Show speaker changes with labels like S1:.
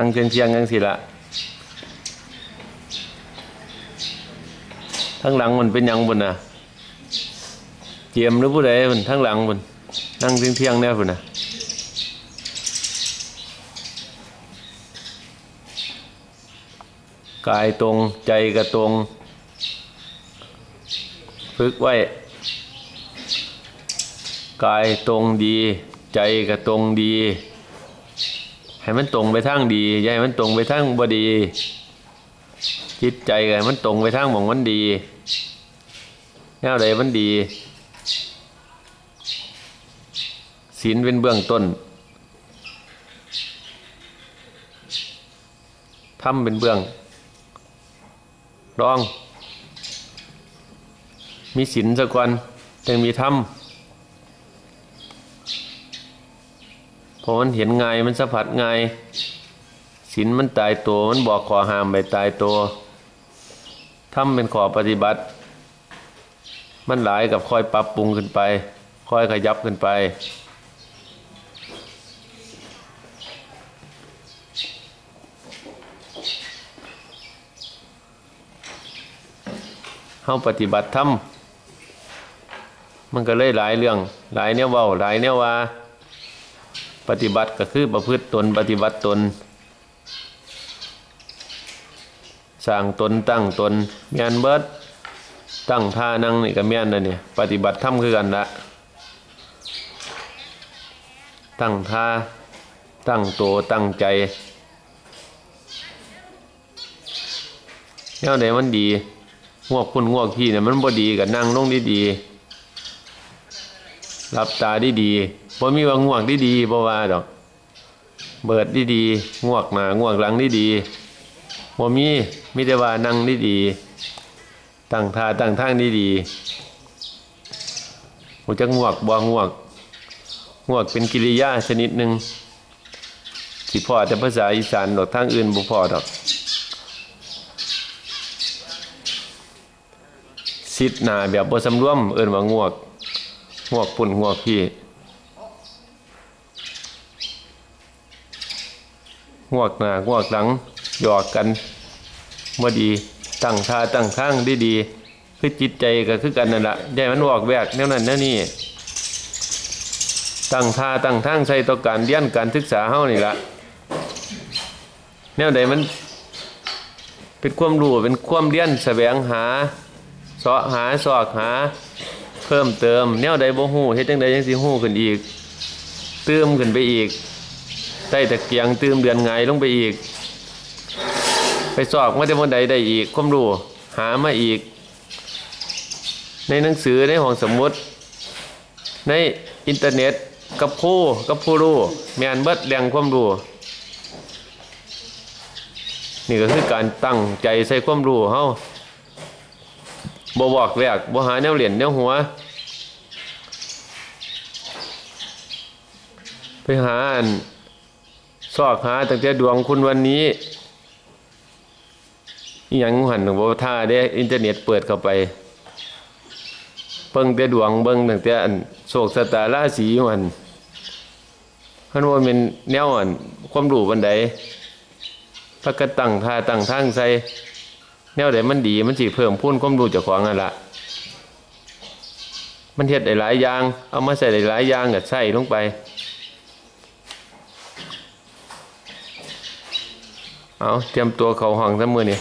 S1: นั่งเชียงเชียงๆจังสิละทั้งหลังมันเป็นยังบนน่ะเจียมหรือผู้ใดมันทั้งหลังบนนั่งเชียงเชียงๆแน่พุ่นน่ะกายตรงใจกระตรงฝึกไว้ กายตรงดี ใจกระตรงดี ให้มันตรงไปทางดีอย่าให้มันตรงไปทางบ่ดี จิตใจก็ให้มันตรงไปทางหมองมันดีแนวใดมันดีศีลเป็นเบื้องต้นทำเป็นเบื้องรอง มีศีลสักวันจึงมีธรรมเพ ราะมันเห็นไงมันสัมผัสง่ายศีลมันตายตัวมันบอกขอห้ามไปตายตัวทำเป็นขอปฏิบัติ มันหลายกับคอยปรับปรุงขึ้นไป คอยขยับขึ้นไปเฮาปฏิบัติธรรมมันก็เลยหลายเรื่อง หลายแนวเว้าหลายแนวว่า ปฏิบัติก็คือประพฤติตนปฏิบัติตนสร้างตนตั้งตนเมียนเบิดตั้งท่านั่งนี่ก็เมียนนะเนี่ยปฏิบัติธรรมคือกันละตั้งท่าตั้งโตวตั้งใจแนวไหนมันดีงวกคุณงวกพี่เนี่ยมันบ่ดีกับนั่งลงดีดีๆ หลับตาดีดีบ่มีว่างวกดีดีบ่ว่าดอก เบิดดีดีๆงวกหน้างวกหลังดีดีบ่มีมีแต่ว่านั่งดีดีตั้งท่าตั้งทางดีดีผมจะงวกบ่งวกงวกเป็นกิริยาชนิดหนึ่งสิพ่อแต่ภาษาอีสานดอกทางอื่นบ่พอดอกซิดหนาแบบบ่สำรวมเอิ้นว่างวก งวกปุ่นงวกพี่งวกหน้างวกหลังหยอกกันบ่อดีตั้งท่าตั้งทางดีดีคือจิตใจก็คือกันนั่นแหละให้มันวอกแวกแนวนั้นแนวนี้ตั้งท่าตั้งทางใส่ต่อการเรียนการศึกษาเฮานี่ละแนวใดมันเป็นความรู้เป็นความเรียนแสวงหาเสาะหาสอกหา เพิ่มเติม แนวใดบ่ฮู้เฮ็ดจังใดจังสิฮู้ขึ้นอีก เติมขึ้นไปอีกใต้ตะเกียงเติมเดือนไงลงไปอีก ไปสอกมาแต่บนใดได้อีกความรู้หามาอีก ในหนังสือในห้องสมุด ในอินเทอร์เน็ตกับครูกับผู้รู้แม่นเบิดแหล่งความรู้นี่ก็คือการตั้งใจใส่ความรู้เฮา บ่บอกแวกบ่หาแนวเหรียญแนวหัว ไปหาอันซอกหาตั้งแต่ดวงคุณวันนี้ยังหันบ่ท่าได้อินเทอร์เน็ตเปิดเข้าไปเบิ่งแต่ดวงเบิ่งตั้งแต่อันโศกสตาราศีมันเพิ่นว่าเป็นแนวอันความรู้บันไดพระก็ตั้งท่าตั้งทางใส่ แนวใดมันดีมันสิเพิ่มพูนความรู้เจ้าของนั่นละมันเฮ็ดได้หลายอย่าง เอามาใส่ได้หลายอย่างก็ใส่ลงไปเอาเตรียมตัวเขาห้องซะมื้อนี้